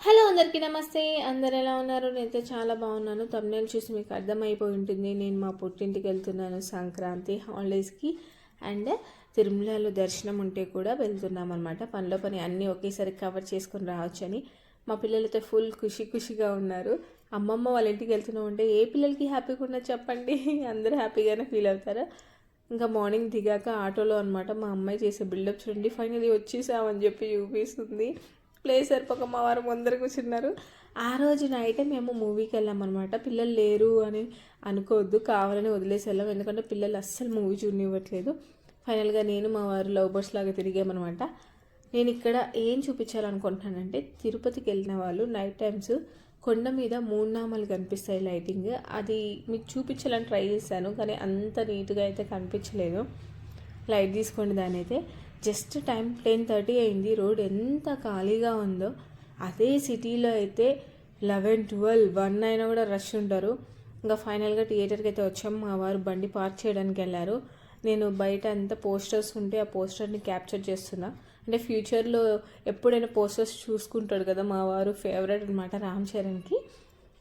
Hello అందరికీ నమస్తే. అందరు ఎలా ఉన్నారు? నేనైతే చాలా బాగున్నాను. తమిళ చూసి మీకు అర్థమైపోయి ఉంటుంది. నేను మా పుట్టింటికి వెళ్తున్నాను సంక్రాంతి హాలిడేస్కి. అండ్ తిరుమలలో దర్శనం ఉంటే కూడా వెళ్తున్నాం అనమాట పనిలో పని అన్నీ ఒకేసారి కవర్ చేసుకొని రావచ్చని మా పిల్లలైతే ఫుల్ ఖుషి ఖుషిగా ఉన్నారు. అమ్మమ్మ వాళ్ళ ఇంటికి వెళ్తున్నాం అంటే ఏ పిల్లలకి హ్యాపీగా ఉన్నది చెప్పండి. అందరూ హ్యాపీగానే ఫీల్ అవుతారు? ఇంకా మార్నింగ్ దిగాక ఆటోలో అనమాట మా అమ్మాయి చేసే బిల్డప్ చూడండి ఫైనలీ వచ్చేసామని చెప్పి చూపిస్తుంది. ప్లేస్ సరిపోక మా వారు ముందర కూర్చున్నారు. ఆ రోజు నైటే మేము మూవీకి వెళ్ళామన్నమాట పిల్లలు లేరు అని అనుకోవద్దు కావాలని వదిలేసి వెళ్ళాం. ఎందుకంటే పిల్లలు అస్సలు మూవీ చూడనివ్వట్లేదు. ఫైనల్గా నేను మా వారు లవ్ బర్డ్స్ లాగా తిరిగామన్నమాట నేను ఇక్కడ ఏం చూపించాలనుకుంటున్నానంటే తిరుపతికి వెళ్ళిన వాళ్ళు నైట్ టైమ్స్ కొండ మీద మూడు కనిపిస్తాయి లైటింగ్ అది మీకు చూపించాలని ట్రై చేశాను కానీ అంత నీట్గా అయితే కనిపించలేదు. లైట్ తీసుకోండి దాని అయితే. జస్ట్ టైం టెన్ థర్టీ అయింది రోడ్ ఎంత ఖాళీగా ఉందో. అదే సిటీలో అయితే లెవెన్ ట్వెల్వ్ వన్ అయినా కూడా రష్ ఉంటారు ఇంకా ఫైనల్గా థియేటర్కి అయితే వచ్చాం మా వారు బండి పార్క్ చేయడానికి వెళ్ళారు. నేను బయట అంతా పోస్టర్స్ ఉంటే ఆ పోస్టర్ని క్యాప్చర్ చేస్తున్నా. అంటే ఫ్యూచర్లో ఎప్పుడైనా పోస్టర్స్ చూసుకుంటాడు కదా మా వారు ఫేవరెట్ అనమాట రామ్ చరణ్కి.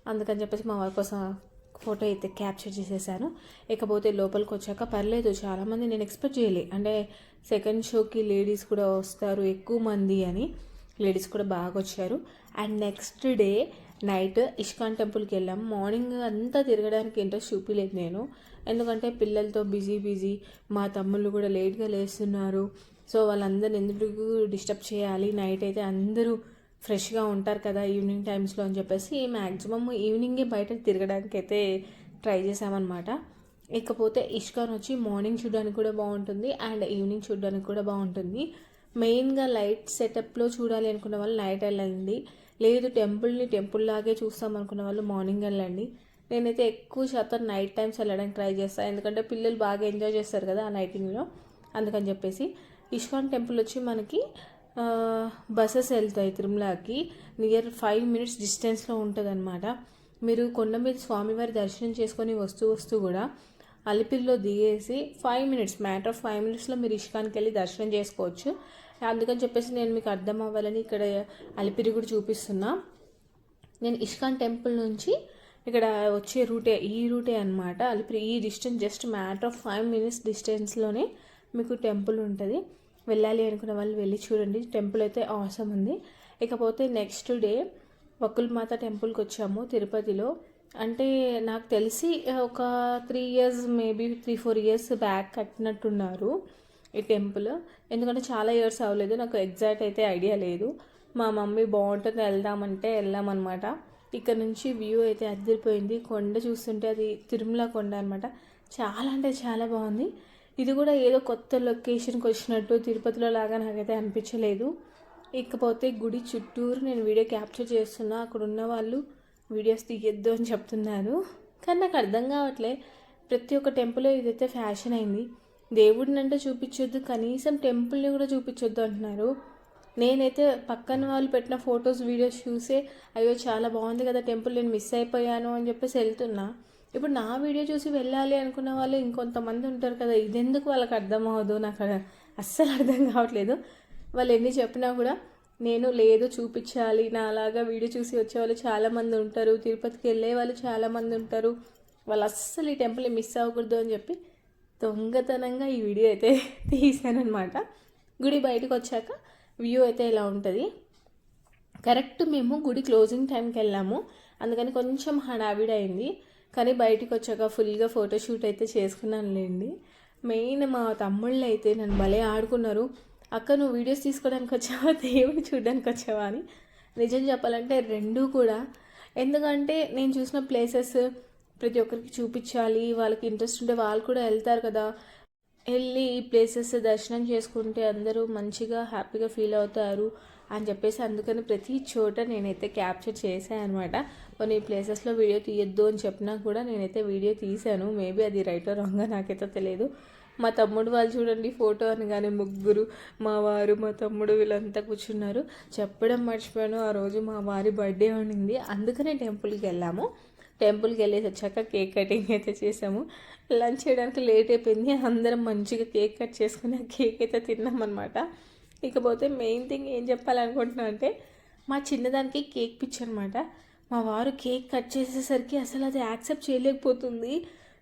అందుకని చెప్పేసి మా వారి కోసం ఫోటో అయితే క్యాప్చర్ చేసేసాను. ఇకపోతే లోపలికి వచ్చాక పర్లేదు చాలామంది నేను ఎక్స్పెక్ట్ చేయలే. అంటే సెకండ్ షోకి లేడీస్ కూడా వస్తారు ఎక్కువ మంది అని లేడీస్ కూడా బాగా వచ్చారు. And next day night ISKCON టెంపుల్కి వెళ్ళాం. మార్నింగ్ అంతా తిరగడానికి ఇంట్రెస్ట్ చూపించలేదు నేను. ఎందుకంటే పిల్లలతో బిజీ బిజీ. మా తమ్ముళ్ళు కూడా లేట్గా లేస్తున్నారు. సో వాళ్ళందరిని ఎందుకు డిస్టర్బ్ చేయాలి? నైట్ అయితే అందరూ ఫ్రెష్గా ఉంటారు కదా ఈవినింగ్ టైమ్స్లో అని చెప్పేసి మ్యాక్సిమమ్ ఈవినింగే బయట తిరగడానికి అయితే ట్రై చేసామన్నమాట ఇకపోతే ఇష్కాన్ వచ్చి మార్నింగ్ చూడడానికి కూడా బాగుంటుంది అండ్ ఈవినింగ్ చూడడానికి కూడా బాగుంటుంది. మెయిన్గా లైట్ సెటప్లో చూడాలి అనుకున్న వాళ్ళు నైట్ వెళ్ళండి. లేదు టెంపుల్ని టెంపుల్ లాగే చూస్తాం అనుకున్న వాళ్ళు మార్నింగ్ వెళ్ళండి. నేనైతే ఎక్కువ శాతం నైట్ టైమ్స్ వెళ్ళడానికి ట్రై చేస్తాను ఎందుకంటే పిల్లలు బాగా ఎంజాయ్ చేస్తారు కదా ఆ నైటింగ్లో అందుకని చెప్పేసి ఇష్కాన్ టెంపుల్ వచ్చి మనకి బస్సెస్ వెళ్తాయి తిరుమలకి. నియర్ ఫైవ్ మినిట్స్ డిస్టెన్స్లో ఉంటుంది అనమాట మీరు కొండ మీద స్వామివారి దర్శనం చేసుకొని వస్తూ వస్తూ కూడా అలిపిరిలో దిగేసి five minutes matter of five మినిట్స్లో మీరు ఇష్కాన్కి వెళ్ళి దర్శనం చేసుకోవచ్చు. అందుకని చెప్పేసి నేను మీకు అర్థం అవ్వాలని ఇక్కడ అలిపిరి కూడా చూపిస్తున్నా. నేను ఇష్కాన్ టెంపుల్ నుంచి ఇక్కడ వచ్చే రూటే ఈ రూటే అనమాట అలిపిరి ఈ distance just matter of five minutes డిస్టెన్స్లోనే మీకు టెంపుల్ ఉంటుంది. వెళ్ళాలి అనుకున్న వాళ్ళు వెళ్ళి చూడండి. టెంపుల్ అయితే అవసరం ఉంది. ఇకపోతే నెక్స్ట్ డే వకుల్మాత టెంపుల్కి వచ్చాము తిరుపతిలో. అంటే నాకు తెలిసి ఒక three years maybe three four years back కట్టినట్టున్నారు ఈ టెంపుల్ ఎందుకంటే చాలా ఇయర్స్ అవ్వలేదు నాకు ఎగ్జాక్ట్ అయితే ఐడియా లేదు. మా మమ్మీ బాగుంటుంది వెళ్దామంటే వెళ్ళామన్నమాట. ఇక్కడ నుంచి వ్యూ అయితే అదిరిపోయింది. కొండ చూస్తుంటే అది తిరుమల కొండ అనమాట చాలా అంటే చాలా బాగుంది. ఇది కూడా ఏదో కొత్త లొకేషన్కి వచ్చినట్టు తిరుపతిలో లాగా నాకైతే అనిపించలేదు. ఇకపోతే గుడి చుట్టూరు నేను వీడియో క్యాప్చర్ చేస్తున్నా. అక్కడ ఉన్న వాళ్ళు వీడియోస్ తీయొద్దు అని చెప్తున్నారు. కానీ నాకు అర్థం కావట్లే. ప్రతి ఒక్క టెంపుల్లో ఇదైతే ఫ్యాషన్ అయింది. దేవుడిని అంటే చూపించొద్దు కనీసం టెంపుల్ని కూడా చూపించొద్దు అంటున్నారు. నేనైతే పక్కన వాళ్ళు పెట్టిన ఫొటోస్ వీడియోస్ చూసే అయ్యో చాలా బాగుంది కదా టెంపుల్ నేను మిస్ అయిపోయాను అని చెప్పేసి వెళ్తున్నా. ఇప్పుడు నా వీడియో చూసి వెళ్ళాలి అనుకున్న వాళ్ళు ఇంకొంతమంది ఉంటారు కదా ఇదెందుకు వాళ్ళకి అర్థం అవ్వదు? నాకు అస్సలు అర్థం కావట్లేదు. వాళ్ళు ఎన్ని చెప్పినా కూడా నేను లేదు చూపించాలి నాలాగా వీడియో చూసి వచ్చేవాళ్ళు చాలామంది ఉంటారు తిరుపతికి వెళ్ళే వాళ్ళు చాలామంది ఉంటారు. వాళ్ళు అస్సలు ఈ టెంపుల్ మిస్ అవ్వకూడదు అని చెప్పి దొంగతనంగా ఈ వీడియో అయితే తీశానమాట గుడి బయటకు వచ్చాక వ్యూ అయితే ఇలా ఉంటుంది? కరెక్ట్ మేము గుడి క్లోజింగ్ టైంకి వెళ్ళాము. అందుకని కొంచెం హడావిడి అయింది. కానీ బయటకు వచ్చాక ఫుల్గా ఫోటోషూట్ అయితే చేసుకున్నానులేండి. మెయిన్ మా తమ్ముళ్ళు అయితే నన్ను భలే ఆడుకున్నారు. అక్క నువ్వు వీడియోస్ తీసుకోవడానికి వచ్చావా? దేవుని చూడడానికి వచ్చావా అని. నిజం చెప్పాలంటే రెండూ కూడా. ఎందుకంటే నేను చూసిన ప్లేసెస్ ప్రతి ఒక్కరికి చూపించాలి. వాళ్ళకి ఇంట్రెస్ట్ ఉంటే వాళ్ళు కూడా వెళ్తారు కదా. వెళ్ళి ఈ ప్లేసెస్ దర్శనం చేసుకుంటే అందరూ మంచిగా హ్యాపీగా ఫీల్ అవుతారు అని చెప్పేసి అందుకని ప్రతి చోట నేనైతే క్యాప్చర్ చేశాను అనమాట కొన్ని ప్లేసెస్లో వీడియో తీయొద్దు అని చెప్పినా కూడా నేనైతే వీడియో తీశాను. మేబీ అది రైట్ రాంగా నాకైతే తెలియదు. మా తమ్ముడు వాళ్ళు చూడండి ఫోటో అనగానే ముగ్గురు మా వారు మా తమ్ముడు వీళ్ళంతా కూర్చున్నారు. చెప్పడం మర్చిపోయాను. ఆ రోజు మా వారి బర్త్డే ఉండింది అందుకనే టెంపుల్కి వెళ్ళాము. టెంపుల్కి వెళ్ళేసి వచ్చాక కేక్ కటింగ్ అయితే చేసాము. లంచ్ చేయడానికి లేట్ అయిపోయింది. అందరం మంచిగా కేక్ కట్ చేసుకుని ఆ కేక్ అయితే తిన్నామన్నమాట. ఇకపోతే మెయిన్ థింగ్ ఏం చెప్పాలనుకుంటున్నా అంటే మా చిన్నదానికి కేక్ పిచ్చి అనమాట మా వారు కేక్ కట్ చేసేసరికి అసలు అది యాక్సెప్ట్ చేయలేకపోతుంది.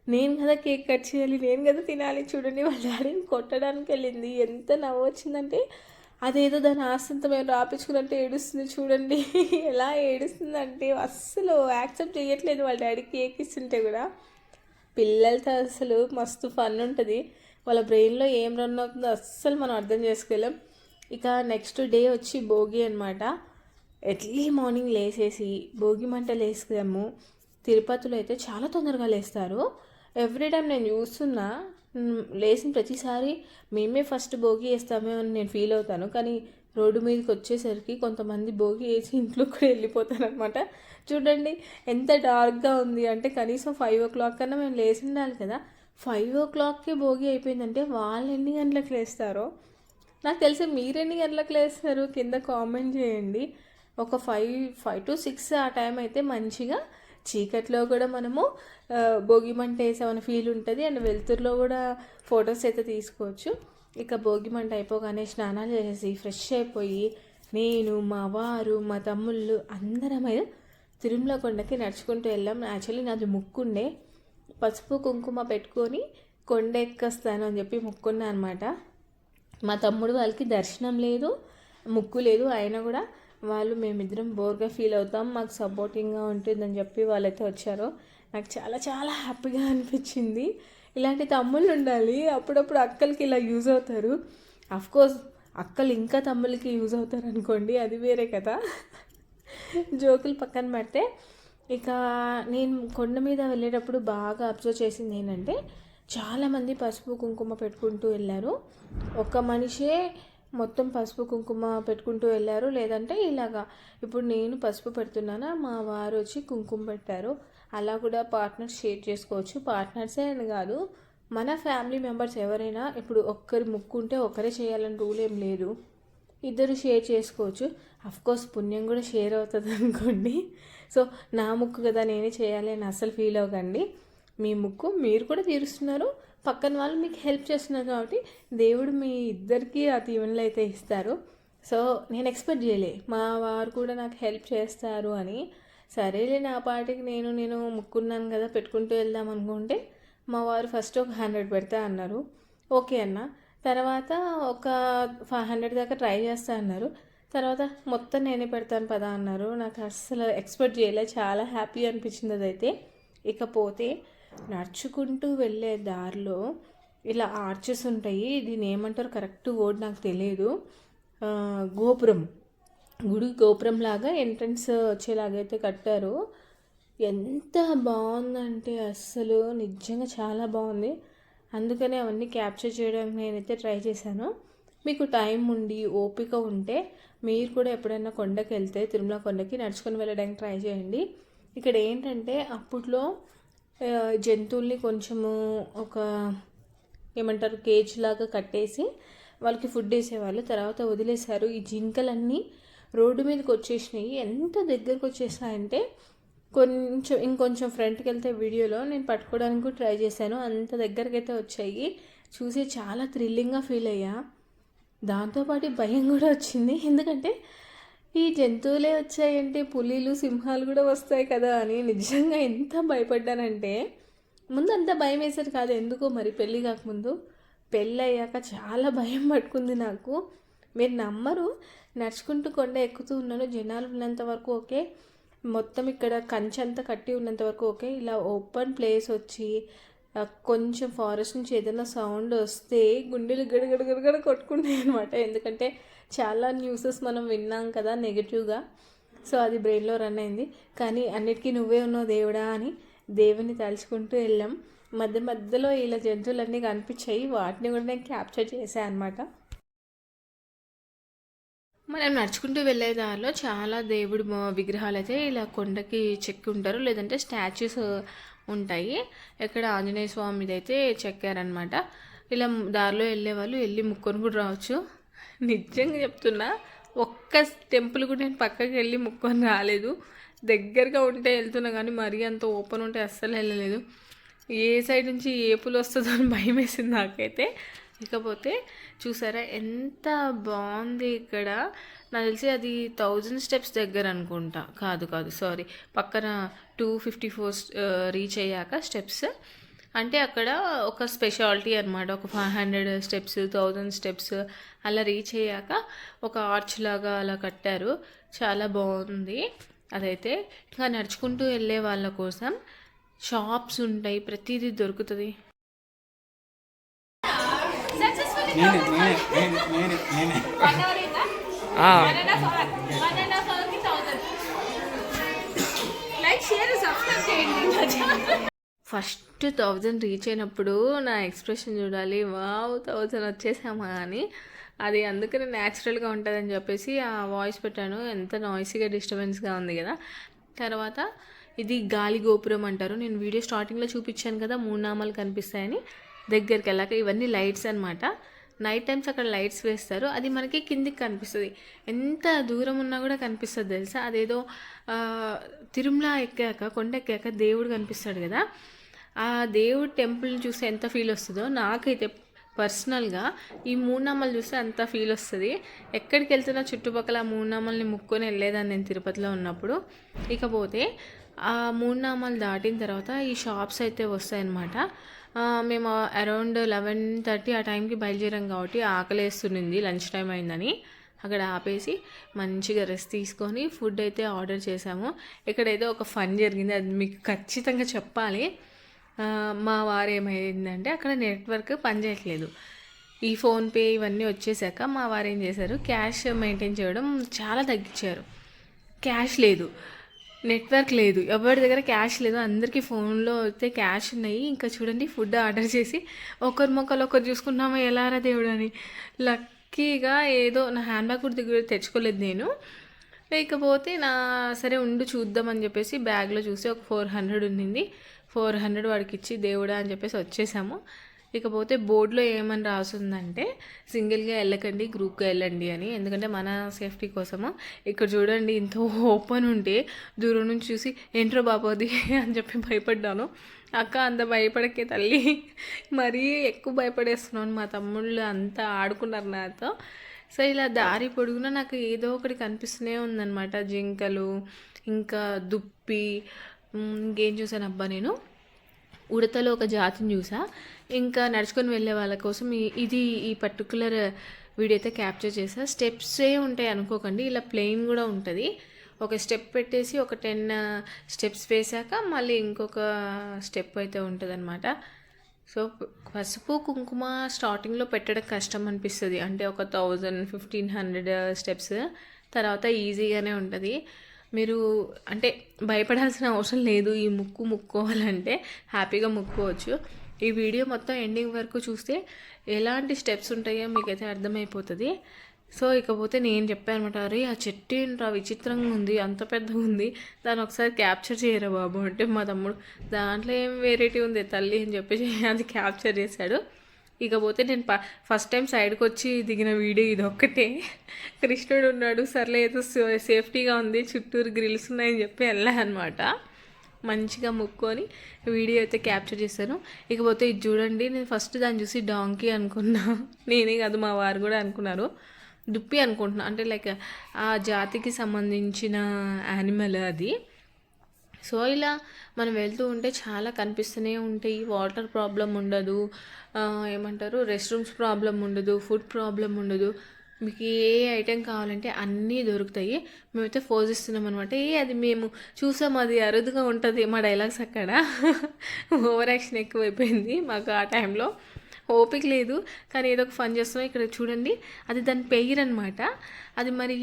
నేను కదా కేక్ కట్ చేయాలి నేను కదా తినాలి చూడండి వాళ్ళ డాడీని కొట్టడానికి వెళ్ళింది. ఎంత నవ్వు వచ్చిందంటే అదేదో దాని ఆస్తంతో మేము రాపించుకున్నట్టు ఏడుస్తుంది చూడండి. ఎలా ఏడుస్తుందంటే అస్సలు యాక్సెప్ట్ చేయట్లేదు వాళ్ళ డాడీ కేక్ ఇస్తుంటే కూడా. పిల్లలతో అసలు మస్తు ఫన్ ఉంటుంది. వాళ్ళ బ్రెయిన్లో ఏం రన్ అవుతుందో అస్సలు మనం అర్థం చేసుకోలేం. ఇక నెక్స్ట్ డే వచ్చి భోగి అనమాట ఎర్లీ మార్నింగ్ లేసేసి భోగి మంటలు వేసాము తిరుపతిలో అయితే చాలా తొందరగా లేస్తారు. ఎవ్రీ టైం నేను చూస్తున్నా లేచిన ప్రతిసారి మేమే ఫస్ట్ భోగి వేస్తామే అని నేను ఫీల్ అవుతాను. కానీ రోడ్డు మీదకి వచ్చేసరికి కొంతమంది భోగి వేసి ఇంట్లో కూడా వెళ్ళిపోతారనమాట చూడండి ఎంత డార్క్గా ఉంది అంటే కనీసం ఫైవ్ ఓ క్లాక్ కన్నా మేము లేచి ఉండాలి కదా. ఫైవ్ ఓ క్లాక్కి భోగి అయిపోయిందంటే వాళ్ళు ఎన్ని గంటలకు లేస్తారో? నాకు తెలిసి మీరు ఎన్ని గంటలకు లేస్తారు? కింద కామెంట్ చేయండి. ఒక ఫైవ్ ఫైవ్ టు సిక్స్ ఆ టైం అయితే మంచిగా చీకట్లో కూడా మనము భోగిమంట భోగి మంట వేసామని ఫీల్ ఉంటుంది. అండ్ వెలుతురులో కూడా ఫొటోస్ అయితే తీసుకోవచ్చు. ఇక భోగి మంట అయిపోగానే స్నానాలు చేసేసి ఫ్రెష్ అయిపోయి నేను మా వారు మా తమ్ముళ్ళు అందరం తిరుమల కొండకి నడుచుకుంటూ వెళ్ళాం. యాక్చువల్లీ నాది ముక్కుండే. పసుపు కుంకుమ పెట్టుకొని కొండ ఎక్కొస్తాను అని చెప్పి ముక్కున్నా అనమాట మా తమ్ముడు వాళ్ళకి దర్శనం లేదు ముక్కు లేదు. అయినా కూడా వాళ్ళు మేమిద్దరం బోర్గా ఫీల్ అవుతాం. మాకు సపోర్టింగ్గా ఉంటుందని చెప్పి వాళ్ళైతే వచ్చారు. నాకు చాలా చాలా హ్యాపీగా అనిపించింది. ఇలాంటి తమ్ముళ్ళు ఉండాలి. అప్పుడప్పుడు అక్కలకి ఇలా యూజ్ అవుతారు. కోర్స్ అక్కలు ఇంకా తమ్ముళ్ళకి యూజ్ అవుతారు అనుకోండి. అది వేరే కదా. జోకులు పక్కన పెడితే ఇక నేను కొండ మీద వెళ్ళేటప్పుడు బాగా అబ్జర్వ్ చేసింది ఏంటంటే చాలామంది పసుపు కుంకుమ పెట్టుకుంటూ వెళ్ళారు. ఒక మనిషే మొత్తం పసుపు కుంకుమ పెట్టుకుంటూ వెళ్ళారు. లేదంటే ఇలాగా ఇప్పుడు నేను పసుపు పెడుతున్నానా? మా వారు వచ్చి కుంకుమ పెట్టారు. అలా కూడా పార్ట్నర్స్ షేర్ చేసుకోవచ్చు. పార్ట్నర్సే అని కాదు మన ఫ్యామిలీ మెంబర్స్ ఎవరైనా ఇప్పుడు ఒక్కరి ముక్కుంటే ఒకరే చేయాలని రూల్ ఏం లేదు. ఇద్దరు షేర్ చేసుకోవచ్చు. కోర్స్ పుణ్యం కూడా షేర్ అవుతుంది అనుకోండి. సో నా ముక్కు కదా నేనే చేయాలి అని అసలు ఫీల్ అవ్వకండి. మీ ముక్కు మీరు కూడా తీరుస్తున్నారు. పక్కన వాళ్ళు మీకు హెల్ప్ చేస్తున్నారు కాబట్టి దేవుడు మీ ఇద్దరికి ఆ దీవెనలు అయితే ఇస్తారు. సో నేను ఎక్స్పెక్ట్ చేయలే. మా వారు కూడా నాకు హెల్ప్ చేస్తారు అని. సరేలే నా పాటికి నేను నేను ముక్కున్నాను కదా పెట్టుకుంటూ వెళ్దాం అనుకుంటే మా వారు ఫస్ట్ ఒక హండ్రెడ్ పెడతా అన్నారు. ఓకే అన్న. తర్వాత ఒక ఫైవ్ హండ్రెడ్ దాకా ట్రై చేస్తా అన్నారు. తర్వాత మొత్తం నేనే పెడతాను పదా అన్నారు. నాకు అస్సలు ఎక్స్పెక్ట్ చేయలే. చాలా హ్యాపీ అనిపించింది అదైతే. ఇకపోతే నడుచుకుంటూ వెళ్ళే దారిలో ఇలా ఆర్చెస్ ఉంటాయి. దీన్ని ఏమంటారు? కరెక్ట్ వర్డ్ నాకు తెలియదు. గోపురం. గుడి గోపురం లాగా ఎంట్రన్స్ వచ్చేలాగైతే కట్టారు. ఎంత బాగుందంటే అస్సలు నిజంగా చాలా బాగుంది. అందుకనే అవన్నీ క్యాప్చర్ చేయడానికి నేనైతే ట్రై చేశాను. మీకు టైం ఉండి ఓపిక ఉంటే మీరు కూడా ఎప్పుడైనా కొండకి వెళ్తే తిరుమల కొండకి నడుచుకొని వెళ్ళడానికి ట్రై చేయండి. ఇక్కడ ఏంటంటే అప్పట్లో జంతువుల్ని కొంచెము ఒక ఏమంటారు కేజ్ లాగా కట్టేసి వాళ్ళకి ఫుడ్ వేసేవాళ్ళు. తర్వాత వదిలేశారు. ఈ జింకలన్నీ రోడ్డు మీదకి వచ్చేసినాయి. ఎంత దగ్గరకు వచ్చేసాయంటే కొంచెం ఇంకొంచెం ఫ్రంట్కి వెళ్తే వీడియోలో నేను పట్టుకోవడానికి కూడా ట్రై చేశాను. అంత దగ్గరికి అయితే వచ్చాయి. చూసి చాలా థ్రిల్లింగ్గా ఫీల్ అయ్యా. దాంతోపాటు భయం కూడా వచ్చింది. ఎందుకంటే ఈ జంతువులే వచ్చాయంటే పులిలు సింహాలు కూడా వస్తాయి కదా అని నిజంగా ఎంత భయపడ్డానంటే ముందు అంత భయం వేసేది కాదు. ఎందుకో మరి పెళ్ళి కాకముందు? పెళ్ళి అయ్యాక చాలా భయం పట్టుకుంది నాకు. మీరు నమ్మరు నడుచుకుంటూ కొండ ఎక్కుతూ ఉన్నాను. జనాలు ఉన్నంత వరకు ఓకే. మొత్తం ఇక్కడ కంచె అంతా కట్టి ఉన్నంత వరకు ఓకే. ఇలా ఓపెన్ ప్లేస్ వచ్చి కొంచెం ఫారెస్ట్ నుంచి ఏదైనా సౌండ్ వస్తే గుండెలు గడగడ గడగడ కొట్టుకుంటాయి అనమాట ఎందుకంటే చాలా న్యూసెస్ మనం విన్నాం కదా నెగిటివ్గా. సో అది బ్రెయిన్లో రన్ అయింది. కానీ అన్నిటికీ నువ్వే ఉన్నావు దేవుడా అని దేవుని తలుచుకుంటూ వెళ్ళాం. మధ్య మధ్యలో ఇలా జంతువులన్నీ కనిపించాయి. వాటిని కూడా నేను క్యాప్చర్ చేశాను అనమాట మనం నడుచుకుంటూ వెళ్ళే దారిలో చాలా దేవుడి విగ్రహాలు అయితే ఇలా కొండకి చెక్కి ఉంటారు. లేదంటే స్టాచ్యూస్ ఉంటాయి. ఇక్కడ ఆంజనేయ స్వామిది అయితే చెక్కారనమాట ఇలా దారిలో వెళ్ళే వాళ్ళు వెళ్ళి ముక్కొని కూడా రావచ్చు. నిజంగా చెప్తున్నా ఒక్క టెంపుల్ కూడా నేను పక్కకి వెళ్ళి ముక్కొని రాలేదు. దగ్గరగా ఉంటే వెళ్తున్నా కానీ మరీ అంత ఓపెన్ ఉంటే అస్సలు వెళ్ళలేదు. ఏ సైడ్ నుంచి ఏ పులు వస్తుందో అని భయం వేసింది నాకైతే. ఇకపోతే చూసారా ఎంత బాగుంది ఇక్కడ. నాకు తెలిసి అది థౌజండ్ స్టెప్స్ దగ్గర అనుకుంటా. కాదు కాదు సారీ పక్కన టూ ఫిఫ్టీ ఫోర్ రీచ్ అయ్యాక స్టెప్స్ అంటే అక్కడ ఒక స్పెషాలిటీ అనమాట ఒక five hundred steps thousand steps అలా రీచ్ అయ్యాక ఒక ఆర్చ్ లాగా అలా కట్టారు. చాలా బాగుంది అదైతే. ఇంకా నడుచుకుంటూ వెళ్ళే వాళ్ళ కోసం షాప్స్ ఉంటాయి. ప్రతిదీ దొరుకుతుంది. ఫస్ట్ థౌజండ్ రీచ్ అయినప్పుడు నా ఎక్స్ప్రెషన్ చూడాలి వావ్ థౌజండ్ వచ్చేసామా అని. అది అందుకనే న్యాచురల్గా ఉంటుందని చెప్పేసి ఆ వాయిస్ పెట్టాను. ఎంత నాయిసీగా డిస్టర్బెన్స్గా ఉంది కదా. తర్వాత ఇది గాలి గోపురం అంటారు. నేను వీడియో స్టార్టింగ్లో చూపించాను కదా మూడు నామాలు కనిపిస్తాయని. దగ్గరికి వెళ్ళాక ఇవన్నీ లైట్స్ అనమాట నైట్ టైమ్స్ అక్కడ లైట్స్ వేస్తారు. అది మనకి కిందికి కనిపిస్తుంది. ఎంత దూరం ఉన్నా కూడా కనిపిస్తుంది తెలుసా? అదేదో తిరుమల ఎక్కాక కొండ ఎక్కాక దేవుడు కనిపిస్తాడు కదా. ఆ దేవుడు టెంపుల్ని చూస్తే ఎంత ఫీల్ వస్తుందో నాకైతే పర్సనల్గా ఈ మూడునామాలు చూస్తే అంత ఫీల్ వస్తుంది. ఎక్కడికి వెళ్తున్నా చుట్టుపక్కల ఆ మూడునామాల్ని ముక్కొని వెళ్ళేదాన్ని నేను తిరుపతిలో ఉన్నప్పుడు. ఇకపోతే ఆ మూడునామాలు దాటిన తర్వాత ఈ షాప్స్ అయితే వస్తాయన్నమాట. మేము అరౌండ్ లెవెన్ థర్టీ ఆ టైంకి బయలుదేరాం కాబట్టి ఆకలేస్తుంది లంచ్ టైం అయిందని. అక్కడ ఆపేసి మంచిగా రెస్ట్ తీసుకొని ఫుడ్ అయితే ఆర్డర్ చేసాము ఇక్కడైతే ఒక ఫన్ జరిగింది అది మీకు ఖచ్చితంగా చెప్పాలి. మా వారు ఏమైందంటే అక్కడ నెట్వర్క్ పనిచేయట్లేదు ఈ ఫోన్పే ఇవన్నీ వచ్చేసాక మా వారు ఏం చేశారు? క్యాష్ మెయింటైన్ చేయడం చాలా తగ్గించారు. క్యాష్ లేదు. నెట్వర్క్ లేదు. ఎవరి దగ్గర క్యాష్ లేదు అందరికీ ఫోన్లో అయితే క్యాష్ ఉన్నాయి. ఇంకా చూడండి ఫుడ్ ఆర్డర్ చేసి ఒకరి మొక్కలు ఒకరు చూసుకున్నామా? ఎలారా దేవుడు అని. లక్కీగా ఏదో నా హ్యాండ్ బ్యాగ్ కూడా దగ్గర తెచ్చుకోలేదు నేను. లేకపోతే నా సరే ఉండు చూద్దామని చెప్పేసి బ్యాగ్లో చూసి ఒక ఫోర్ హండ్రెడ్ ఉండింది ఫోర్ హండ్రెడ్ వాడికి ఇచ్చి దేవుడా అని చెప్పేసి వచ్చేసాము. ఇకపోతే బోర్డులో ఏమని రాసిందంటే సింగిల్గా వెళ్ళకండి గ్రూప్గా వెళ్ళండి అని. ఎందుకంటే మన సేఫ్టీ కోసము. ఇక్కడ చూడండి ఇంత ఓపెన్ ఉంటే దూరం నుంచి చూసి ఏంట్రో బాబోది? అని చెప్పి భయపడ్డాను. అక్క అంత భయపడకే తల్లి. మరీ ఎక్కువ భయపడేస్తున్నాను. మా తమ్ముళ్ళు అంతా ఆడుకున్నారు నాతో. సో ఇలా దారి పొడుగునా నాకు ఏదో ఒకటి కనిపిస్తూనే ఉందన్నమాట. జింకలు ఇంకా దుప్పి ఇంకేం చూసానబ్బా నేను? ఉడతలో ఒక జాతిని చూసా. ఇంకా నడుచుకొని వెళ్ళే వాళ్ళ కోసం ఇది ఈ పర్టికులర్ వీడియో uh, అయితే క్యాప్చర్ చేసా. స్టెప్సే ఉంటాయి అనుకోకండి. ఇలా ప్లెయిన్ కూడా ఉంటుంది. ఒక స్టెప్ పెట్టేసి ఒక టెన్ స్టెప్స్ వేసాక మళ్ళీ ఇంకొక స్టెప్ అయితే ఉంటుంది సో పసుపు కుంకుమ స్టార్టింగ్లో పెట్టడం కష్టం అనిపిస్తుంది. అంటే ఒక థౌజండ్ ఫిఫ్టీన్ హండ్రెడ్ స్టెప్స్ తర్వాత ఈజీగానే ఉంటుంది. మీరు అంటే భయపడాల్సిన అవసరం లేదు. ఈ ముక్కు ముక్కోవాలంటే హ్యాపీగా ముక్కోవచ్చు. ఈ వీడియో మొత్తం ఎండింగ్ వరకు చూస్తే ఎలాంటి స్టెప్స్ ఉంటాయో మీకైతే అర్థమైపోతుంది. సో ఇకపోతే నేను చెప్పాను అనమాట అరే ఆ చెట్టు ఏంట్రా? విచిత్రంగా ఉంది. అంత పెద్దగా ఉంది. దాన్ని ఒకసారి క్యాప్చర్ చేయరా బాబు? అంటే మా తమ్ముడు దాంట్లో ఏం వెరైటీ ఉంది తల్లి? అని చెప్పేసి అది క్యాప్చర్ చేశాడు. ఇకపోతే నేను ప ఫస్ట్ టైం సైడ్కి వచ్చి దిగిన వీడియో ఇది ఒక్కటే కృష్ణుడు ఉన్నాడు సర్లే ఏదో సేఫ్టీగా ఉంది చుట్టూరు గ్రిల్స్ ఉన్నాయని చెప్పి వెళ్ళాను అనమాట మంచిగా ముక్కొని వీడియో అయితే క్యాప్చర్ చేశాను. ఇకపోతే ఇది చూడండి నేను ఫస్ట్ దాన్ని చూసి డాంకీ అనుకున్నా. నేనే కాదు మా వారు కూడా అనుకున్నారు. దుప్పి అనుకుంటున్నా. అంటే లైక్ ఆ జాతికి సంబంధించిన యానిమల్ అది. సో ఇలా మనం వెళ్తూ ఉంటే చాలా కనిపిస్తూనే ఉంటాయి. వాటర్ ప్రాబ్లం ఉండదు. ఏమంటారు? రెస్ట్ రూమ్స్ ప్రాబ్లం ఉండదు. ఫుడ్ ప్రాబ్లం ఉండదు. మీకు ఏ ఐటెం కావాలంటే అన్నీ దొరుకుతాయి. మేమైతే ఫోజ్ ఇస్తున్నాం అనమాట ఏ అది మేము చూసాం అది అరుదుగా ఉంటుంది మా డైలాగ్స్ అక్కడ. ఓవర్ యాక్షన్ ఎక్కువైపోయింది మాకు ఆ టైంలో ఓపిక లేదు. కానీ ఏదో ఒక ఫన్ చేస్తున్నాం. ఇక్కడ చూడండి. అది దాని పెయిర్ అనమాట అది మరి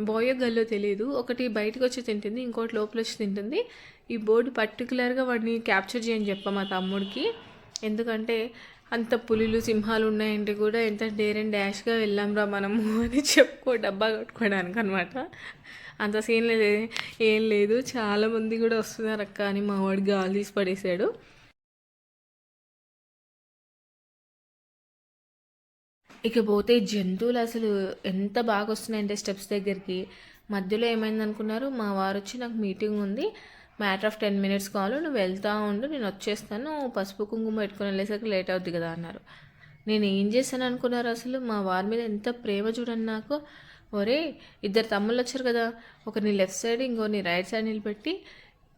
బాయో గల్లో తెలియదు. ఒకటి బయటకు వచ్చి తింటుంది. ఇంకోటి లోపల వచ్చి తింటుంది. ఈ బోర్డు పర్టికులర్గా వాడిని క్యాప్చర్ చేయని చెప్పా మా తమ్ముడికి. ఎందుకంటే అంత పులులు సింహాలు ఉన్నాయంటే కూడా ఎంత డేర్ అండ్ డాష్గా వెళ్ళాంరా మనము అని చెప్పుకో డబ్బా కట్టుకోవడానికి అనమాట అంత సీన్ లేదు. ఏం లేదు. చాలామంది కూడా వస్తున్నారు అక్క అని మా వాడు గాలి తీసి పడేశాడు ఇకపోతే జంతువులు అసలు ఎంత బాగా వస్తున్నాయంటే స్టెప్స్ దగ్గరికి. మధ్యలో ఏమైంది అనుకున్నారు మా వారు వచ్చి నాకు మీటింగ్ ఉంది. మ్యాటర్ ఆఫ్ టెన్ మినిట్స్ కావాలి నువ్వు వెళ్తా ఉండు నేను వచ్చేస్తాను. పసుపు కుంకుమ పెట్టుకుని వెళ్ళేసరికి లేట్ అవుద్ది కదా అన్నారు. నేను ఏం చేశాను అనుకున్నారు అసలు? మా వారి మీద ఎంత ప్రేమ చూడండి నాకు. ఒరే ఇద్దరు తమ్ముళ్ళు వచ్చారు కదా. ఒకరిని లెఫ్ట్ సైడ్ ఇంకొకరిని రైట్ సైడ్ నిలబెట్టి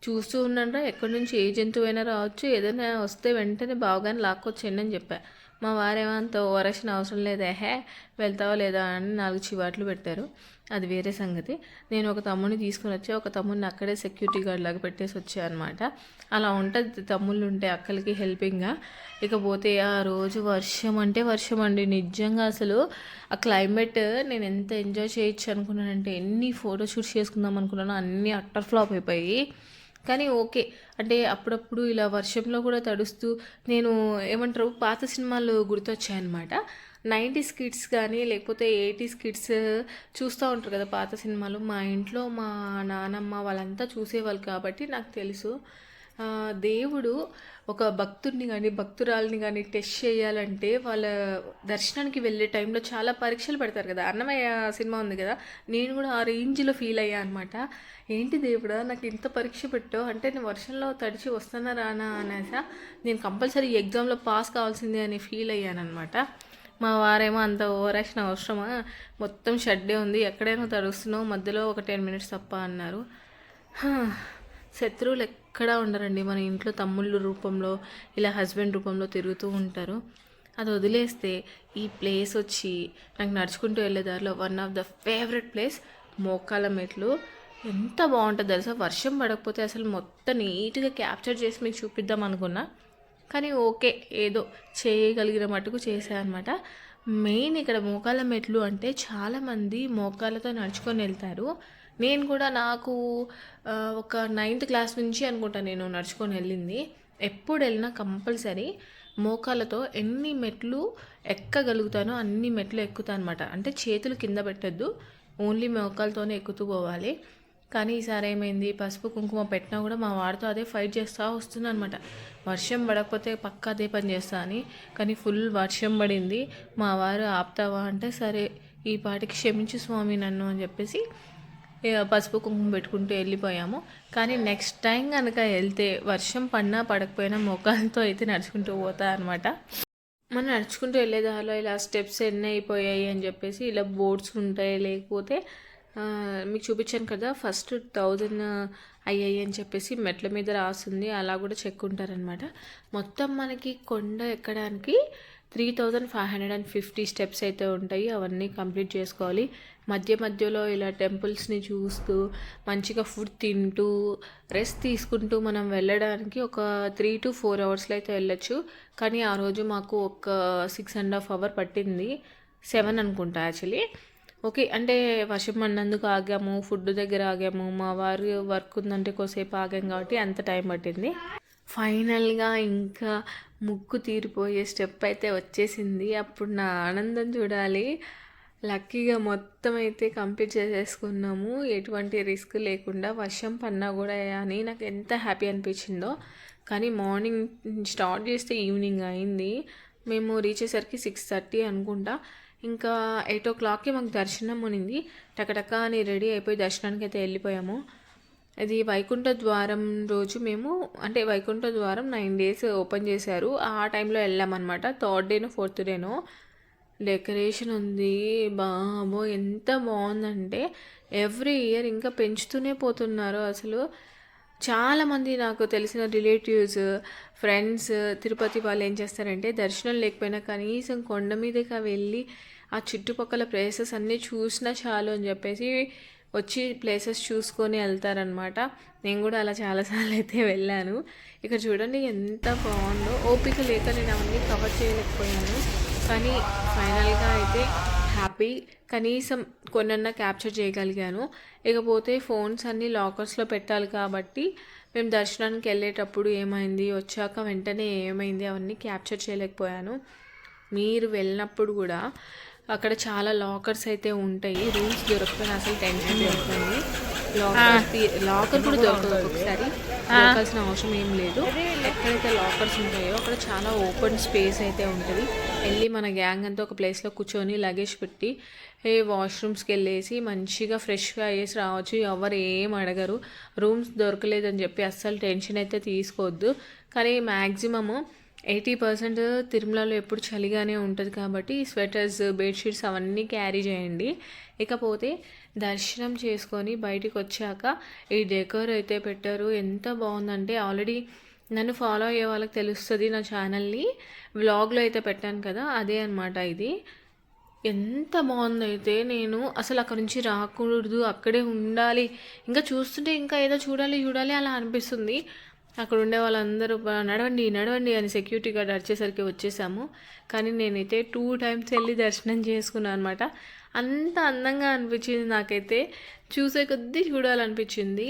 చూస్తూ ఉన్నారా ఎక్కడి నుంచి ఏ జంతువు అయినా రావచ్చు. ఏదైనా వస్తే వెంటనే బావగానే లాక్కొచ్చేయండి అని చెప్పాను మా వారేమో అంత ఓరక్షణ అవసరం లేదా హే వెళ్తావా లేదా అని నాలుగు చివాట్లు పెట్టారు అది వేరే సంగతి. నేను ఒక తమ్ముడిని తీసుకుని వచ్చి ఒక తమ్ముడిని అక్కడే సెక్యూరిటీ గార్డ్ లాగా పెట్టేసి వచ్చా అనమాట అలా ఉంటుంది తమ్ముళ్ళు ఉంటే అక్కలకి హెల్పింగ్గా ఇకపోతే ఆ రోజు వర్షం అంటే వర్షం అండి. నిజంగా అసలు ఆ క్లైమేట్ నేను ఎంత ఎంజాయ్ చేయొచ్చు అనుకున్నానంటే ఎన్ని ఫోటోషూట్స్ చేసుకుందాం అనుకున్నానో అన్నీ అట్టర్ ఫ్లాప్ అయిపోయి. కానీ ఓకే. అంటే అప్పుడప్పుడు ఇలా వర్షంలో కూడా తడుస్తూ నేను ఏమంటారు పాత సినిమాలు గుర్తొచ్చాయన్నమాట. నైంటీస్ కిడ్స్ కానీ లేకపోతే ఎయిటీస్ కిడ్స్ చూస్తూ ఉంటారు కదా పాత సినిమాలు. మా ఇంట్లో మా నానమ్మ వాళ్ళంతా చూసేవాళ్ళు కాబట్టి నాకు తెలుసు. దేవుడు ఒక భక్తుడిని కానీ భక్తురాలిని కానీ టెస్ట్ చేయాలంటే వాళ్ళ దర్శనానికి వెళ్ళే టైంలో చాలా పరీక్షలు పెడతారు కదా. అన్నమయ్య సినిమా ఉంది కదా. నేను కూడా ఆ రేంజ్లో ఫీల్ అయ్యా అనమాట ఏంటి దేవుడా నాకు ఇంత పరీక్ష పెట్టావు. అంటే నేను వర్షంలో తడిచి వస్తానా రానా అనేసా నేను కంపల్సరీ ఎగ్జామ్లో పాస్ కావాల్సిందే అని ఫీల్ అయ్యానమాట మా వారేమో అంత ఓవరాక్షన్ అవసరమా? మొత్తం షడ్డే ఉంది. ఎక్కడైనా తడుస్తున్నావు మధ్యలో ఒక టెన్ మినిట్స్ తప్ప అన్నారు. శత్రువులు ఎక్కడా ఉండరండి. మన ఇంట్లో తమ్ముళ్ళు రూపంలో ఇలా హస్బెండ్ రూపంలో తిరుగుతూ ఉంటారు. అది వదిలేస్తే ఈ ప్లేస్ వచ్చి నాకు నడుచుకుంటూ వెళ్ళే దారిలో one of the favourite place మోకాల మెట్లు. ఎంత బాగుంటుంది తెలుసా? వర్షం పడకపోతే అసలు మొత్తం నీట్గా క్యాప్చర్ చేసి మీకు చూపిద్దాం అనుకున్నా. కానీ ఓకే ఏదో చేయగలిగిన మటుకు అనమాట మెయిన్ ఇక్కడ మోకాల మెట్లు అంటే చాలామంది మోకాలతో నడుచుకొని వెళ్తారు. నేను కూడా నాకు ఒక నైన్త్ క్లాస్ నుంచి అనుకుంటా నేను నడుచుకొని వెళ్ళింది. ఎప్పుడు వెళ్ళినా కంపల్సరీ మోకాలతో ఎన్ని మెట్లు ఎక్కగలుగుతానో అన్ని మెట్లు ఎక్కుతాను అనమాట అంటే చేతులు కింద పెట్టద్దు ఓన్లీ మోకాలతోనే ఎక్కుతూ పోవాలి. కానీ ఈసారి ఏమైంది పసుపు కుంకుమ పెట్టినా కూడా మా వాడితో అదే ఫైట్ చేస్తూ వస్తుంది అనమాట వర్షం పడకపోతే పక్క అదే పని చేస్తా అని. కానీ ఫుల్ వర్షం పడింది. మా వారు ఆపుతావా అంటే సరే ఈ పాటికి క్షమించు స్వామి నన్ను అని చెప్పేసి పసుపు కుంకుమ పెట్టుకుంటూ వెళ్ళిపోయాము. కానీ నెక్స్ట్ టైం కనుక వెళ్తే వర్షం పడినా పడకపోయినా మొక్కలతో అయితే నడుచుకుంటూ పోతా అనమాట మనం నడుచుకుంటూ వెళ్ళే దారిలో ఇలా స్టెప్స్ ఎన్ని అయిపోయాయి అని చెప్పేసి ఇలా బోర్డ్స్ ఉంటాయి. లేకపోతే మీకు చూపించాను కదా ఫస్ట్ థౌజండ్ అయ్యాయి అని చెప్పేసి మెట్ల మీద రాస్తుంది. అలా కూడా చెక్ ఉంటారనమాట మొత్తం మనకి కొండ ఎక్కడానికి three thousand five hundred and fifty steps అయితే ఉంటాయి. అవన్నీ కంప్లీట్ చేసుకోవాలి. మధ్య మధ్యలో ఇలా టెంపుల్స్ని చూస్తూ మంచిగా ఫుడ్ తింటూ రెస్ట్ తీసుకుంటూ మనం వెళ్ళడానికి ఒక త్రీ టు ఫోర్ అవర్స్లో అయితే వెళ్ళొచ్చు. కానీ ఆ రోజు మాకు ఒక సిక్స్ అండ్ హాఫ్ అవర్ పట్టింది. సెవెన్ అనుకుంటా యాక్చువల్లీ ఓకే అంటే వర్షం పడినందుకు ఆగాము ఫుడ్ దగ్గర ఆగాము. మా వారు వర్క్ ఉందంటే కోసేపు ఆగాం కాబట్టి అంత టైం పట్టింది. ఫైనల్గా ఇంకా ముక్కు తీరిపోయే స్టెప్ అయితే వచ్చేసింది. అప్పుడు నా ఆనందం చూడాలి. లక్కీగా మొత్తం అయితే కంప్లీట్ చేసేసుకున్నాము. ఎటువంటి రిస్క్ లేకుండా వర్షం పడినా కూడా అని నాకు ఎంత హ్యాపీ అనిపించిందో. కానీ మార్నింగ్ స్టార్ట్ చేస్తే ఈవినింగ్ అయింది. మేము రీచ్ అయ్యేసరికి సిక్స్ థర్టీ అనుకుంటా. ఇంకా ఎయిట్ ఓ క్లాక్కి మాకు దర్శనం ఉనింది టకటక అని రెడీ అయిపోయి దర్శనానికి అయితే వెళ్ళిపోయాము. అది వైకుంఠ ద్వారం రోజు మేము అంటే వైకుంఠ ద్వారం నైన్ డేస్ ఓపెన్ చేశారు. ఆ టైంలో వెళ్ళామన్నమాట. థర్డ్ డేనో ఫోర్త్ డేనో. డెకరేషన్ ఉంది. బాబో ఎంత బాగుందంటే ఎవ్రీ ఇయర్ ఇంకా పెంచుతూనే పోతున్నారు అసలు. చాలామంది నాకు తెలిసిన రిలేటివ్స్ ఫ్రెండ్స్ తిరుపతి వాళ్ళు ఏం చేస్తారంటే దర్శనం లేకపోయినా కనీసం కొండ మీదగా వెళ్ళి ఆ చుట్టుపక్కల ప్లేసెస్ అన్నీ చూసినా చాలు అని చెప్పేసి వచ్చి ప్లేసెస్ చూసుకొని వెళ్తారనమాట నేను కూడా అలా చాలాసార్లు అయితే వెళ్ళాను. ఇక్కడ చూడండి ఎంత బాగుందో. ఓపిక లేక నేను అవన్నీ కవర్ చేయలేకపోయాను. కానీ ఫైనల్గా అయితే హ్యాపీ. కనీసం కొన్నన్నా క్యాప్చర్ చేయగలిగాను. ఇకపోతే ఫోన్స్ అన్నీ లాకర్స్లో పెట్టాలి కాబట్టి మేము దర్శనానికి వెళ్ళేటప్పుడు ఏమైంది వచ్చాక వెంటనే ఏమైంది అవన్నీ క్యాప్చర్ చేయలేకపోయాను. మీరు వెళ్ళినప్పుడు కూడా అక్కడ చాలా లాకర్స్ అయితే ఉంటాయి. రూమ్స్ దొరకకపోయినా అసలు టెన్షన్ దొరుకుతుంది లాకర్ లాకర్ కూడా దొరకదు ఒకసారి దొరకాల్సిన అవసరం ఏం లేదు. ఎక్కడైతే లాకర్స్ ఉంటాయో అక్కడ చాలా ఓపెన్ స్పేస్ అయితే ఉంటుంది. వెళ్ళి మన గ్యాంగ్ అంతా ఒక ప్లేస్లో కూర్చొని లగేజ్ పెట్టి ఏ వాష్రూమ్స్కి వెళ్ళేసి మంచిగా ఫ్రెష్గా అయ్యేసి రావచ్చు. ఎవరు ఏం అడగరు. రూమ్స్ దొరకలేదని చెప్పి అస్సలు టెన్షన్ అయితే తీసుకోవద్దు. కానీ మ్యాక్సిమము ఎయిటీ పర్సెంట్ తిరుమలలో ఎప్పుడు చలిగానే ఉంటుంది కాబట్టి స్వెటర్స్ బెడ్షీట్స్ అవన్నీ క్యారీ చేయండి. ఇకపోతే దర్శనం చేసుకొని బయటికి వచ్చాక ఈ డెకోర్ అయితే పెట్టారు. ఎంత బాగుందంటే ఆల్రెడీ నన్ను ఫాలో అయ్యే వాళ్ళకి తెలుస్తుంది నా ఛానల్ని. వ్లాగ్లో అయితే పెట్టాను కదా అదే అనమాట ఇది. ఎంత బాగుందైతే నేను అసలు అక్కడ నుంచి రాకూడదు అక్కడే ఉండాలి. ఇంకా చూస్తుంటే ఇంకా ఏదో చూడాలి చూడాలి అలా అనిపిస్తుంది. అక్కడ ఉండే వాళ్ళందరూ నడవండి నడవండి అని సెక్యూరిటీ గార్డ్ వచ్చేసరికి వచ్చేసాము. కానీ నేనైతే టూ టైమ్స్ వెళ్ళి దర్శనం చేసుకున్నాను అనమాట అంత అందంగా అనిపించింది నాకైతే. చూసే కొద్దీ చూడాలనిపించింది.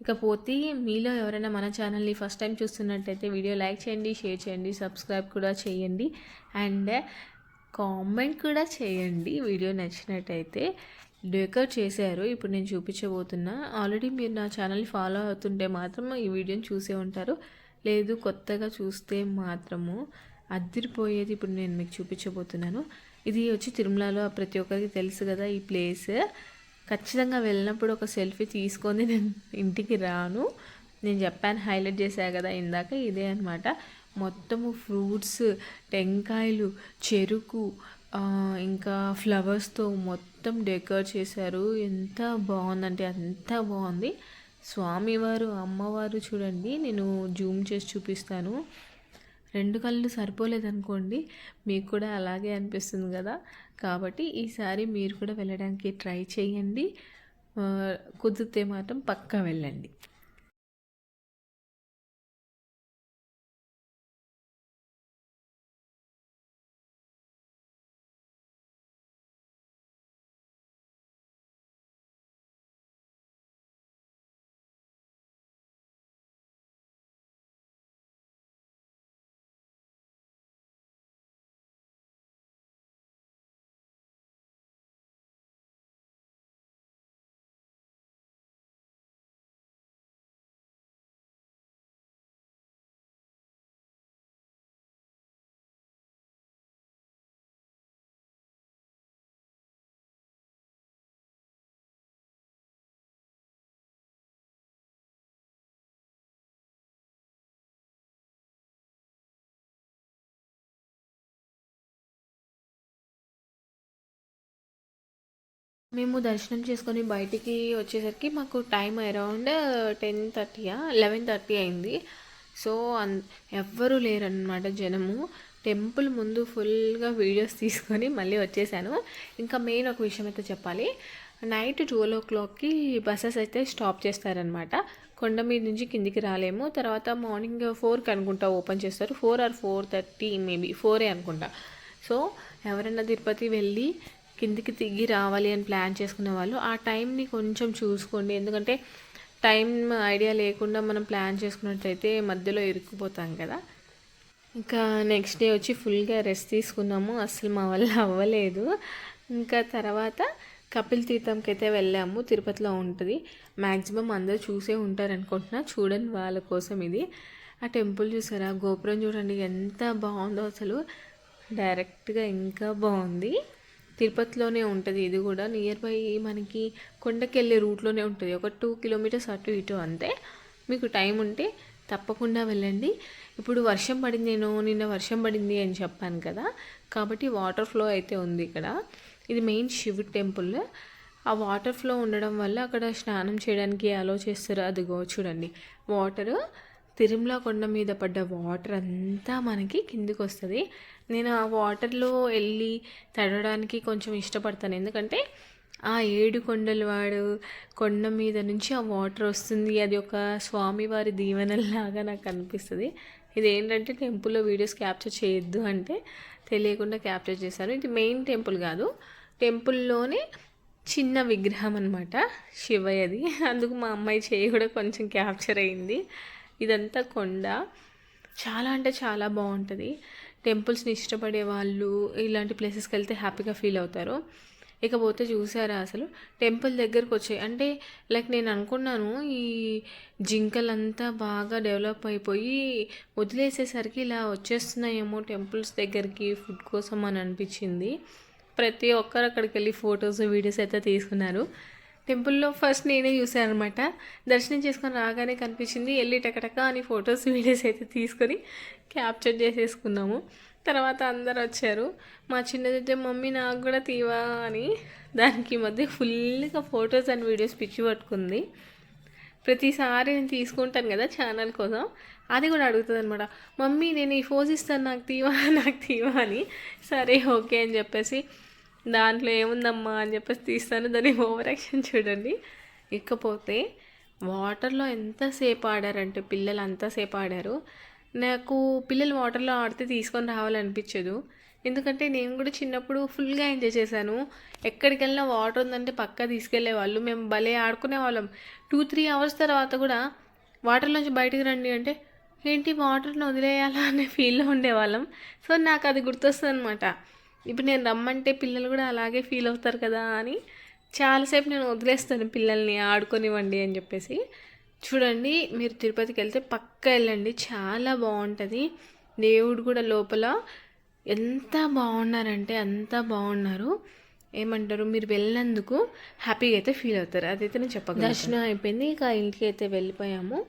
ఇకపోతే మీలో ఎవరైనా మన ఛానల్ని ఫస్ట్ టైం చూస్తున్నట్టయితే వీడియో లైక్ చేయండి షేర్ చేయండి సబ్స్క్రైబ్ కూడా చేయండి. అండ్ కామెంట్ కూడా చేయండి వీడియో నచ్చినట్టయితే. డెకర్ చేశారు. ఇప్పుడు నేను చూపించబోతున్నా. ఆల్రెడీ మీరు నా ఛానల్ ఫాలో అవుతుంటే మాత్రం ఈ వీడియోని చూసే ఉంటారు. లేదు కొత్తగా చూస్తే మాత్రము అదిరిపోయేది ఇప్పుడు నేను మీకు చూపించబోతున్నాను. ఇది వచ్చి తిరుమలలో ప్రతి ఒక్కరికి తెలుసు కదా ఈ ప్లేస్ ఖచ్చితంగా వెళ్ళినప్పుడు ఒక సెల్ఫీ తీసుకొని నేను ఇంటికి రాను. నేను చెప్పాను హైలైట్ చేశాను కదా ఇందాక ఇదే అనమాట మొత్తము ఫ్రూట్స్ టెంకాయలు చెరుకు ఇంకా ఫ్లవర్స్తో మొత్తం మొత్తం డెకర్ చేశారు. ఎంత బాగుందంటే అంత బాగుంది. స్వామివారు అమ్మవారు చూడండి నేను జూమ్ చేసి చూపిస్తాను. రెండు కళ్ళు సరిపోలేదనుకోండి మీకు కూడా అలాగే అనిపిస్తుంది కదా. కాబట్టి ఈసారి మీరు కూడా వెళ్ళడానికి ట్రై చేయండి. కుదిరితే మాత్రం పక్కా వెళ్ళండి. మేము దర్శనం చేసుకొని బయటికి వచ్చేసరికి మాకు టైం అరౌండ్ టెన్ థర్టీయా లెవెన్ థర్టీ అయింది. సో అన్ ఎవ్వరూ లేరనమాట జనము. టెంపుల్ ముందు ఫుల్గా వీడియోస్ తీసుకొని మళ్ళీ వచ్చేసాను. ఇంకా మెయిన్ ఒక విషయం అయితే చెప్పాలి. నైట్ ట్వెల్వ్ ఓ క్లాక్కి బస్సెస్ అయితే స్టాప్ చేస్తారనమాట కొండ మీద నుంచి కిందికి రాలేము. తర్వాత మార్నింగ్ ఫోర్కి అనుకుంటా ఓపెన్ చేస్తారు. Four or four thirty maybe ఫోరే అనుకుంటా. సో ఎవరైనా తిరుపతి వెళ్ళి కిందికి దిగి రావాలి అని ప్లాన్ చేసుకునే వాళ్ళు ఆ టైంని కొంచెం చూసుకోండి. ఎందుకంటే టైం ఐడియా లేకుండా మనం ప్లాన్ చేసుకున్నట్టయితే మధ్యలో ఇరుక్కుపోతాం కదా. ఇంకా నెక్స్ట్ డే వచ్చి ఫుల్గా రెస్ట్ తీసుకున్నాము. అసలు మా వల్ల అవ్వలేదు. ఇంకా తర్వాత కపిల్ తీర్థంకి అయితే వెళ్ళాము. తిరుపతిలో ఉంటుంది. మ్యాక్సిమం అందరూ చూసే ఉంటారు అనుకుంటున్నా. చూడండి వాళ్ళ కోసం ఇది. ఆ టెంపుల్ చూసారా? గోపురం చూడండి ఎంత బాగుందో అసలు. డైరెక్ట్గా ఇంకా బాగుంది. తిరుపతిలోనే ఉంటుంది. ఇది కూడా నియర్ బై మనకి కొండకి వెళ్ళే రూట్లోనే ఉంటుంది. ఒక టూ కిలోమీటర్స్ అటు ఇటు అంతే. మీకు టైం ఉంటే తప్పకుండా వెళ్ళండి. ఇప్పుడు వర్షం పడింది నేను నిన్న వర్షం పడింది అని చెప్పాను కదా. కాబట్టి వాటర్ ఫ్లో అయితే ఉంది ఇక్కడ. ఇది మెయిన్ శివుడి టెంపుల్ ఆ వాటర్ ఫ్లో ఉండడం వల్ల అక్కడ స్నానం చేయడానికి అలో చేస్తారు. అదిగో చూడండి. వాటర్ తిరుమల కొండ మీద పడ్డ వాటర్ అంతా మనకి కిందికి వస్తుంది. నేను ఆ వాటర్లో వెళ్ళి తడవడానికి కొంచెం ఇష్టపడతాను. ఎందుకంటే ఆ ఏడు కొండల వాడు కొండ మీద నుంచి ఆ వాటర్ వస్తుంది. అది ఒక స్వామివారి దీవెనలాగా నాకు అనిపిస్తుంది. ఇది ఏంటంటే టెంపుల్లో వీడియోస్ క్యాప్చర్ చేయొద్దు అంటే తెలియకుండా క్యాప్చర్ చేశాను. ఇది మెయిన్ టెంపుల్ కాదు. టెంపుల్లోనే చిన్న విగ్రహం అనమాట శివయ్యది అందుకు మా అమ్మాయి చేయి కూడా కొంచెం క్యాప్చర్ అయింది. ఇదంతా కొండ. చాలా అంటే చాలా బాగుంటుంది. టెంపుల్స్ని ఇష్టపడే వాళ్ళు ఇలాంటి ప్లేసెస్కి వెళ్తే హ్యాపీగా ఫీల్ అవుతారు. ఇకపోతే చూసారా అసలు? టెంపుల్ దగ్గరకు వచ్చాయి అంటే లైక్ నేను అనుకున్నాను ఈ జింకలంతా బాగా డెవలప్ అయిపోయి వదిలేసేసరికి ఇలా వచ్చేస్తున్నాయేమో టెంపుల్స్ దగ్గరికి ఫుడ్ కోసం అని అనిపించింది. ప్రతి ఒక్కరు అక్కడికి వెళ్ళి ఫొటోస్ వీడియోస్ అయితే తీసుకున్నారు. టెంపుల్లో ఫస్ట్ నేనే చూసాను అనమాట దర్శనం చేసుకొని రాగానే కనిపించింది వెళ్ళి టకటక అని ఫొటోస్ వీడియోస్ అయితే తీసుకొని క్యాప్చర్ చేసేసుకున్నాము. తర్వాత అందరు వచ్చారు. మా చిన్నదైతే మమ్మీ నాకు కూడా తీవా అని దానికి మధ్య ఫుల్గా ఫొటోస్ అండ్ వీడియోస్ పిచ్చి పట్టుకుంది. ప్రతిసారి నేను తీసుకుంటాను కదా ఛానల్ కోసం. అది కూడా అడుగుతుంది అనమాట మమ్మీ నేను ఈ ఫోజ్ ఇస్తాను నాకు తీవా నాకు తీవా అని. సరే ఓకే అని చెప్పేసి దాంట్లో ఏముందమ్మా అని చెప్పేసి తీస్తాను. దాని ఓవర్ యాక్షన్ చూడండి. ఇకపోతే వాటర్లో ఎంతసేపు ఆడారంటే పిల్లలు అంతసేపు ఆడారు. నాకు పిల్లలు వాటర్లో ఆడితే తీసుకొని రావాలనిపించదు. ఎందుకంటే నేను కూడా చిన్నప్పుడు ఫుల్గా ఎంజాయ్ చేశాను. ఎక్కడికి వెళ్ళినా వాటర్ ఉందంటే పక్కా తీసుకెళ్ళే వాళ్ళు. మేము భలే ఆడుకునే వాళ్ళం. టూ త్రీ అవర్స్ తర్వాత కూడా వాటర్లోంచి బయటికి రండి అంటే ఏంటి వాటర్ని వదిలేయాలా? అనే ఫీల్లో ఉండేవాళ్ళం. సో నాకు అది గుర్తొస్తుంది అనమాట ఇప్పుడు నేను రమ్మంటే పిల్లలు కూడా అలాగే ఫీల్ అవుతారు కదా అని చాలాసేపు నేను వదిలేస్తాను పిల్లల్ని ఆడుకొనివ్వండి అని చెప్పేసి. చూడండి మీరు తిరుపతికి వెళ్తే పక్క వెళ్ళండి చాలా బాగుంటుంది. దేవుడు కూడా లోపల ఎంత బాగున్నారంటే అంత బాగున్నారు. ఏమంటారు మీరు వెళ్ళినందుకు హ్యాపీగా అయితే ఫీల్ అవుతారు. అదైతే నేను చెప్పగలను. దర్శనం అయిపోయింది ఇక ఇంటికి అయితే వెళ్ళిపోయాము.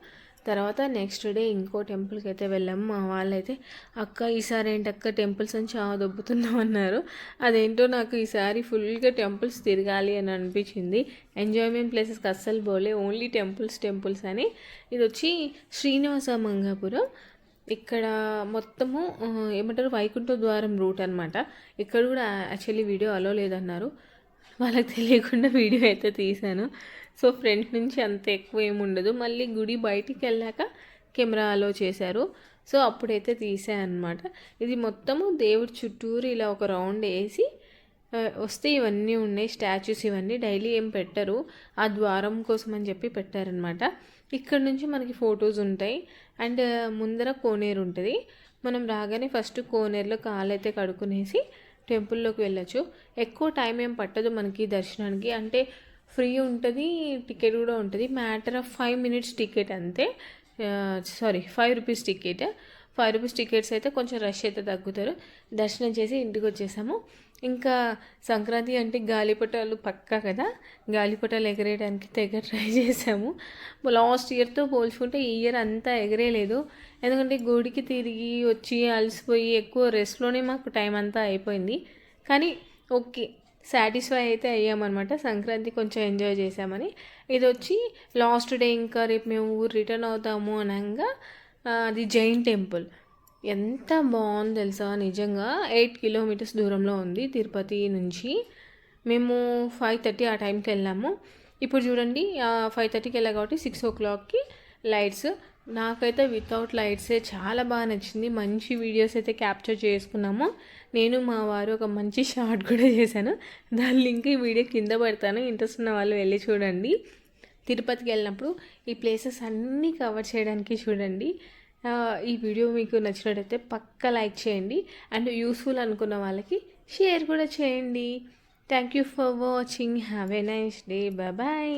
తర్వాత నెక్స్ట్ డే ఇంకో టెంపుల్కి అయితే వెళ్ళాము. మా వాళ్ళైతే అక్క ఈసారి ఏంటి అక్క టెంపుల్స్ అని చాలా దొబ్బుతున్నాం అన్నారు. అదేంటో నాకు ఈసారి ఫుల్గా టెంపుల్స్ తిరగాలి అని అనిపించింది. ఎంజాయ్మెంట్ ప్లేసెస్కి అస్సలు పోలే. ఓన్లీ టెంపుల్స్ టెంపుల్స్ అని. ఇది వచ్చి శ్రీనివాస మంగాపురం ఇక్కడ మొత్తము ఏమంటారు వైకుంఠ ద్వారం రూట్ అనమాట ఇక్కడ కూడా యాక్చువల్లీ వీడియో అలో లేదన్నారు. వాళ్ళకి తెలియకుండా వీడియో అయితే తీశాను. సో ఫ్రంట్ నుంచి అంత ఎక్కువ ఏమి ఉండదు. మళ్ళీ గుడి బయటికి వెళ్ళాక కెమెరాలో చేశారు. సో అప్పుడైతే తీసాను అనమాట ఇది మొత్తము దేవుడి చుట్టూరు ఇలా ఒక రౌండ్ వేసి వస్తే ఇవన్నీ ఉన్నాయి స్టాచ్యూస్ ఇవన్నీ. డైలీ ఏం పెట్టరు. ఆ ద్వారం కోసం అని చెప్పి పెట్టారనమాట ఇక్కడ నుంచి మనకి ఫొటోస్ ఉంటాయి. అండ్ ముందర కోనేరు ఉంటుంది. మనం రాగానే ఫస్ట్ కోనేరులో కాలు అయితే కడుక్కునేసి టెంపుల్లోకి వెళ్ళచ్చు. ఎక్కువ టైం ఏం పట్టదు మనకి దర్శనానికి. అంటే ఫ్రీ ఉంటుంది టికెట్ కూడా ఉంటుంది. Matter of five minutes ticket అంతే. Sorry five rupees ticket. Five rupees tickets అయితే కొంచెం రష్ అయితే తగ్గుతారు. దర్శనం చేసి ఇంటికి వచ్చేసాము. ఇంకా సంక్రాంతి అంటే గాలిపటాలు పక్కా కదా. గాలిపటాలు ఎగరేయడానికి తెగ ట్రై చేసాము. లాస్ట్ ఇయర్తో పోల్చుకుంటే ఈ ఇయర్ అంతా ఎగరేయలేదు ఎందుకంటే గుడికి తిరిగి వచ్చి అలసిపోయి ఎక్కువ రెస్ట్లోనే మాకు టైం అంతా అయిపోయింది. కానీ ఓకే సాటిస్ఫై అయితే అయ్యామన్నమాట. సంక్రాంతి కొంచెం ఎంజాయ్ చేసామని ఇది వచ్చి లాస్ట్ డే ఇంకా రేపు మేము ఊరు రిటర్న్ అవుతాము అనగా అది జైన్ టెంపుల్. ఎంత బాగుంది తెలుసా? నిజంగా ఎయిట్ కిలోమీటర్స్ దూరంలో ఉంది తిరుపతి నుంచి. మేము ఫైవ్ థర్టీ ఆ టైంకి వెళ్ళాము. ఇప్పుడు చూడండి ఫైవ్ థర్టీకి వెళ్ళా కాబట్టి సిక్స్ ఓ క్లాక్కి లైట్స్ నాకైతే వితౌట్ లైట్సే చాలా బాగా నచ్చింది. మంచి వీడియోస్ అయితే క్యాప్చర్ చేసుకున్నాము. నేను మా వారు ఒక మంచి షార్ట్ కూడా చేశాను. దాని లింక్ ఈ వీడియో కింద పెడతాను. ఇంట్రెస్ట్ ఉన్న వాళ్ళు వెళ్ళి చూడండి. తిరుపతికి వెళ్ళినప్పుడు ఈ ప్లేసెస్ అన్నీ కవర్ చేయడానికి చూడండి. ఈ వీడియో మీకు నచ్చినట్టయితే పక్క లైక్ చేయండి. అండ్ యూస్ఫుల్ అనుకున్న వాళ్ళకి షేర్ కూడా చేయండి. Thank you for watching have a nice day bye